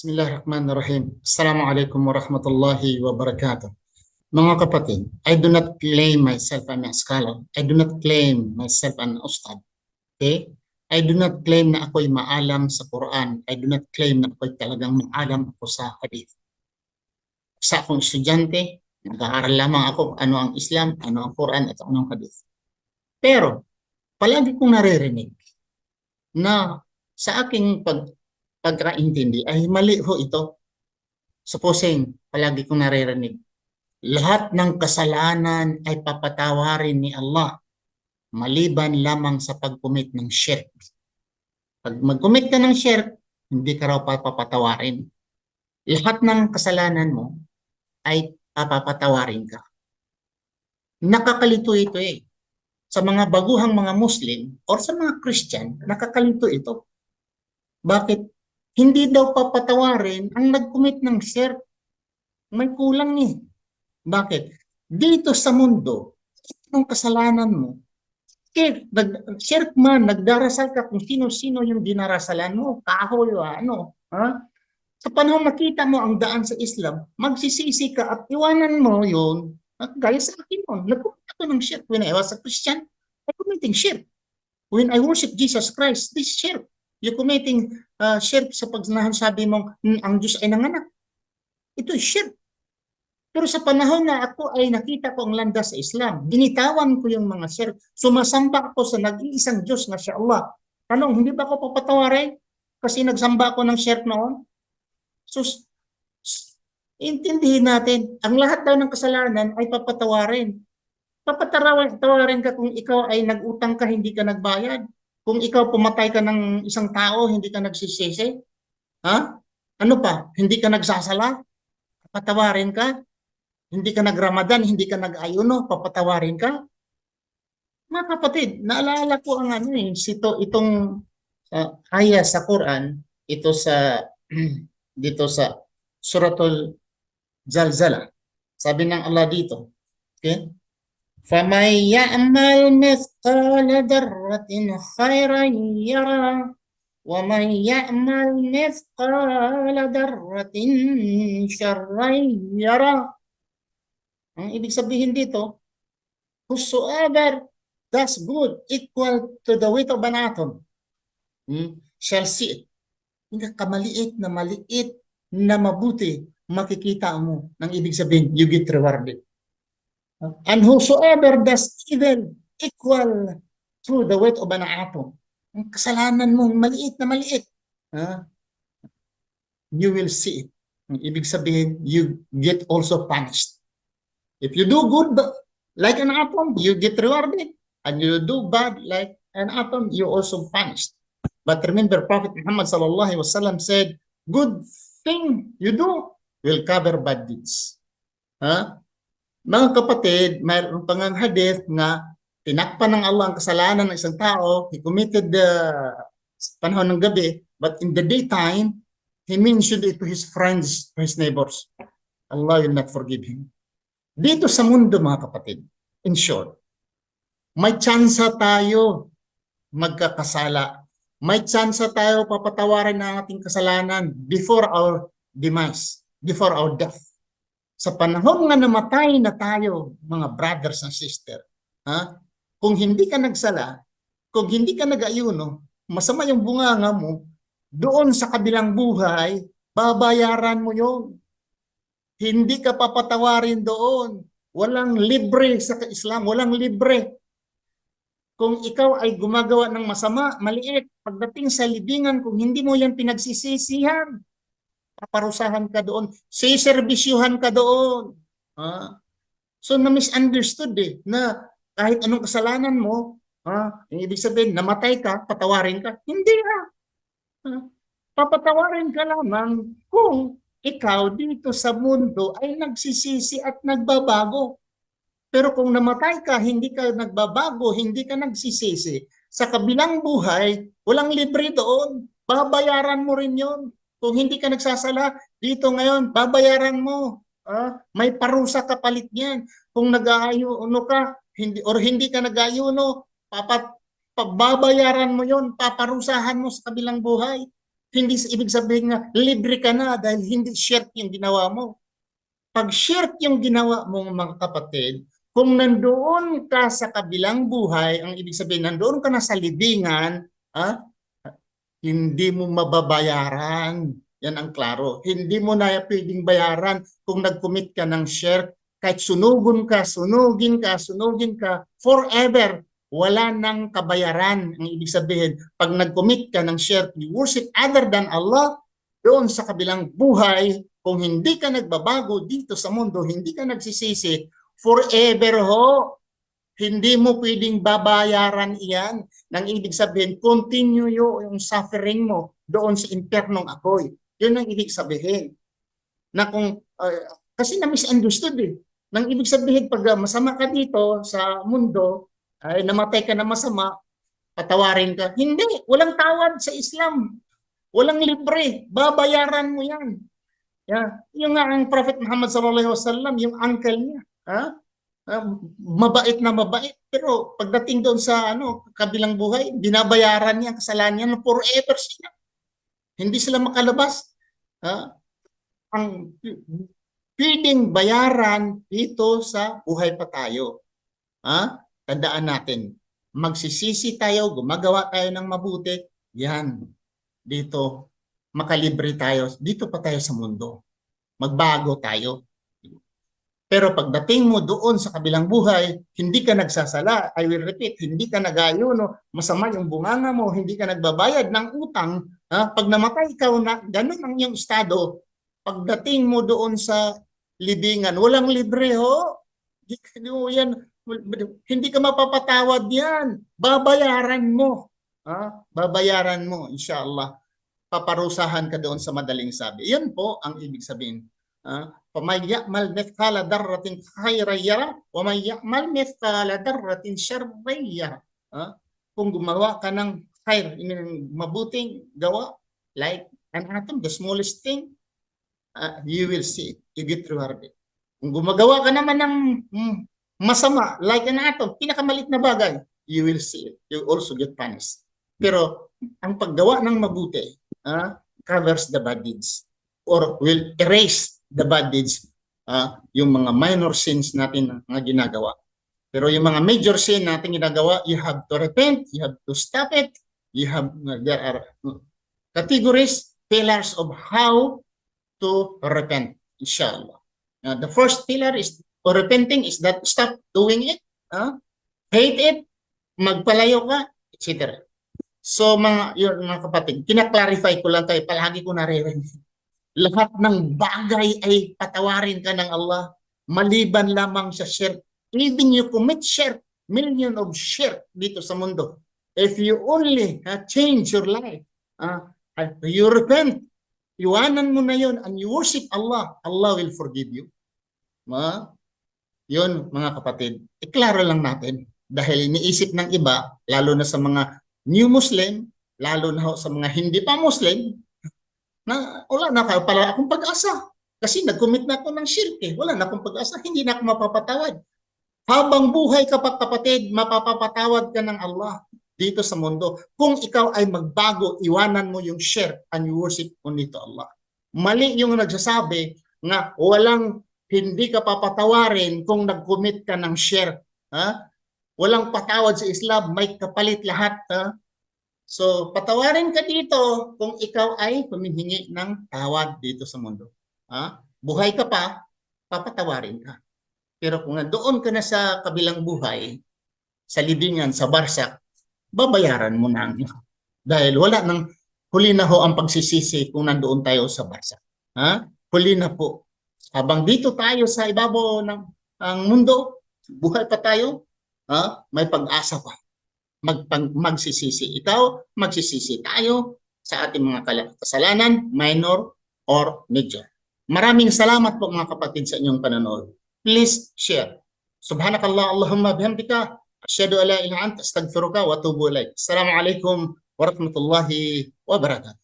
Assalamualaikum warahmatullahi wabarakatuh. Mga kapatid, I do not claim myself I'm a scholar. I do not claim myself an ustad. Okay? I do not claim na ako'y maalam sa Quran. I do not claim na ako'y talagang maalam ako sa hadith. Sa akong estudyante, nag-aaral lamang ako ano ang Islam, ano ang Quran, at ano ang hadith. Pero, palagi kong naririnig na sa aking pag pagkaintindi ay mali ho ito. Supposing, palagi kong naririnig, lahat ng kasalanan ay papatawarin ni Allah maliban lamang sa pag-commit ng shirk. Pag mag-commit ka ng shirk, hindi ka raw papatawarin. Lahat ng kasalanan mo ay papapatawarin ka. Nakakalito ito eh. Sa mga baguhang mga Muslim or sa mga Christian, nakakalito ito. Bakit? Hindi daw papatawarin ang nag-commit ng shirk. May kulang eh. Bakit? Dito sa mundo, anong kasalanan mo? Shirk, nag, shirk man, nagdarasal ka kung sino-sino yung dinarasalan mo, kahoy o ano. Ha? Sa panahon makita mo ang daan sa Islam, magsisisi ka at iwanan mo yun. At gaya sa akin mo, nag-commit ako ng shirk when I was a Christian. I committing shirk. When I worship Jesus Christ, this shirk. You committing uh, shirk sa pagnahan sabi mong "Hmm, ang Diyos ay nanganak. Ito is shirk. Pero sa panahon na ako ay nakita ko ang landas sa Islam, binitawan ko yung mga shirk. Sumasamba ako sa nag-iisang Diyos na siya Allah. Tanong, hindi ba ako papatawarin? Kasi nagsamba ako ng shirk noon? So, intindihin natin, ang lahat daw ng kasalanan ay papatawarin. Papatawarin ka kung ikaw ay nag-utang ka, hindi ka nagbayad. Kung ikaw pumatay ka ng isang tao, hindi ka nagsisisi. Ha? Ano pa? Hindi ka nagsasala? Papatawarin ka? Hindi ka nagramadan, hindi ka nag-ayuno, papatawarin ka? Mga kapatid, naalala ko ang ano eh, sito, itong uh, aya sa Quran, ito sa, dito sa Suratul Zalzala. Sabi ng Allah dito, okay? فَمَنْ يَعْمَلْ مِثْقَالَ ذَرَّةٍ خَيْرًا يَرَهُ وَمَنْ يَعْمَلْ مِثْقَالَ ذَرَّةٍ شَرًّا يَرَهُ Ang ibig sabihin dito, whosoever does good equal to the weight of an atom hmm, shall see it. Hindi kamaliit na maliit na mabuti makikita mo. Nang ibig sabihin, you get rewarded. And whosoever does evil equal to the weight of an atom. Ang kasalanan mo, maliit na maliit. ha? You will see it. Ang ibig sabihin, you get also punished. If you do good like an atom, you get rewarded. And you do bad like an atom, you also punished. But remember, Prophet Muhammad sallallahu wasallam said, good thing you do will cover bad deeds. Ha? Mga kapatid, mayroon pang ang hadith na tinakpan ng Allah ang kasalanan ng isang tao, he committed the panahon ng gabi, but in the daytime, he mentioned it to his friends, to his neighbors. Allah will not forgive him. Dito sa mundo mga kapatid, in short, may tsansa tayo magkakasala. May tsansa tayo papatawarin ng ating kasalanan before our demise, before our death. Sa panahon nga namatay na tayo, mga brothers and sister, ha? kung hindi ka nagsala, kung hindi ka nag-ayuno, masama yung bunganga mo, doon sa kabilang buhay, babayaran mo yon. Hindi ka papatawarin doon. Walang libre sa Islam, walang libre. Kung ikaw ay gumagawa ng masama, maliit, pagdating sa libingan, kung hindi mo yan pinagsisisihan, paparusahan ka doon, siserbisyuhan ka doon. Ha? So na-misunderstood eh, na kahit anong kasalanan mo, ha, yung ibig sabihin, namatay ka, patawarin ka. Hindi ah. Ha? Papatawarin ka lamang kung ikaw dito sa mundo ay nagsisisi at nagbabago. Pero kung namatay ka, hindi ka nagbabago, hindi ka nagsisisi, sa kabilang buhay, walang libre doon. Babayaran mo rin yon. Kung hindi ka nagsasala, dito ngayon, babayaran mo. Ah, may parusa kapalit niyan. Kung nag-aayuno ka, hindi, or hindi ka nag-aayuno, papat, pababayaran mo yon, paparusahan mo sa kabilang buhay. Hindi ibig sabihin nga, libre ka na dahil hindi shirk yung ginawa mo. Pag shirk yung ginawa mo mga kapatid, kung nandoon ka sa kabilang buhay, ang ibig sabihin, nandoon ka na sa libingan, ah, hindi mo mababayaran. Yan ang klaro. Hindi mo na pwedeng bayaran kung nag-commit ka ng shirk. Kahit sunugun ka, sunugin ka, sunugin ka, forever, wala nang kabayaran. Ang ibig sabihin, pag nag-commit ka ng shirk, you worship other than Allah, doon sa kabilang buhay, kung hindi ka nagbabago dito sa mundo, hindi ka nagsisisi, forever ho, hindi mo pwedeng babayaran iyan. Nang ibig sabihin, continue yung suffering mo doon sa impernong apoy. Yun ang ibig sabihin. Na kung, uh, kasi na-misunderstood eh. Nang ibig sabihin, pag masama ka dito sa mundo, ay namatay ka na masama, patawarin ka. Hindi, walang tawad sa Islam. Walang libre, babayaran mo yan. Yeah. Yung nga ang Prophet Muhammad sallallahu alaihi wasallam, yung uncle niya, ha? Ah, mabait na mabait, pero pagdating doon sa ano, kabilang buhay, binabayaran niya ang kasalanan niya forever sila. Hindi sila makalabas. Ha? Ang pwedeng bayaran dito sa buhay pa tayo. Ha? Tandaan natin, magsisisi tayo, gumagawa tayo ng mabuti, yan, dito, makalibre tayo, dito pa tayo sa mundo. Magbago tayo. Pero pagdating mo doon sa kabilang buhay, hindi ka nagsasala, I will repeat, hindi ka nagayuno, masama yung bunganga mo, hindi ka nagbabayad ng utang, ha? pag namatay ikaw na, ganun ang iyong estado, pagdating mo doon sa libingan, walang libre ho. Hindi, mo yan, hindi ka mapapatawad yan. Babayaran mo. Ha? Babayaran mo, inshallah. Paparusahan ka doon sa madaling sabi. Yan po ang ibig sabihin. Ha? فَمَنْ يَعْمَلْ مِثْقَالَ ذَرَّةٍ خَيْرًا يَرَهُ وَمَنْ يَعْمَلْ مِثْقَالَ ذَرَّةٍ شَرًّا يَرَهُ Ha? Kung gumawa ka ng khair, yung mabuting gawa, like an atom, the smallest thing, uh, you will see it. You get rewarded. Kung gumagawa ka naman ng mm, masama, like an atom, pinakamalit na bagay, you will see it. You also get punished. Pero ang paggawa ng mabuti ah, covers the bad deeds or will erase the bad deeds, ah, yung mga minor sins natin na ginagawa. Pero yung mga major sin natin ginagawa, you have to repent, you have to stop it, you have, there are categories, pillars of how to repent, inshallah. Now, the first pillar is or repenting is that stop doing it, ah, hate it, magpalayo ka, etc. So mga yun mga kapatid, kina-clarify ko lang kayo, palagi ko naririnig. Lahat ng bagay ay patawarin ka ng Allah maliban lamang sa shirk. Even you commit shirk, million of shirk dito sa mundo. If you only uh, change your life, uh, you repent, iwanan mo na yun and you worship Allah, Allah will forgive you. Ma, yun mga kapatid, iklaro lang natin dahil iniisip ng iba, lalo na sa mga new Muslim, lalo na sa mga hindi pa Muslim, na wala na kayo pala akong pag-asa. Kasi nag-commit na ako ng shirk eh. Wala na akong pag-asa, hindi na ako mapapatawad. Habang buhay ka pa kapatid, mapapapatawad ka ng Allah dito sa mundo. Kung ikaw ay magbago, iwanan mo yung shirk and you worship only to Allah. Mali yung nagsasabi nga walang hindi ka papatawarin kung nag-commit ka ng shirk. Ha? Walang patawad sa Islam, may kapalit lahat. Ha? So, patawarin ka dito kung ikaw ay humihingi ng tawad dito sa mundo. Ha? Buhay ka pa, papatawarin ka. Pero kung nandoon ka na sa kabilang buhay, sa libingan, sa barsak, babayaran mo na. Dahil wala nang huli na ho ang pagsisisi kung nandoon tayo sa barsak. Ha? Huli na po. Habang dito tayo sa ibabaw ng ang mundo, buhay pa tayo, ha? may pag-asa pa magpag, magsisisi ikaw, magsisisi tayo sa ating mga kasalanan, minor or major. Maraming salamat po mga kapatid sa inyong panonood. Please share. Subhanakallah Allahumma bihamdika asyhadu an la ilaha illa anta astaghfiruka wa atubu ilaik. Assalamu alaikum warahmatullahi wabarakatuh.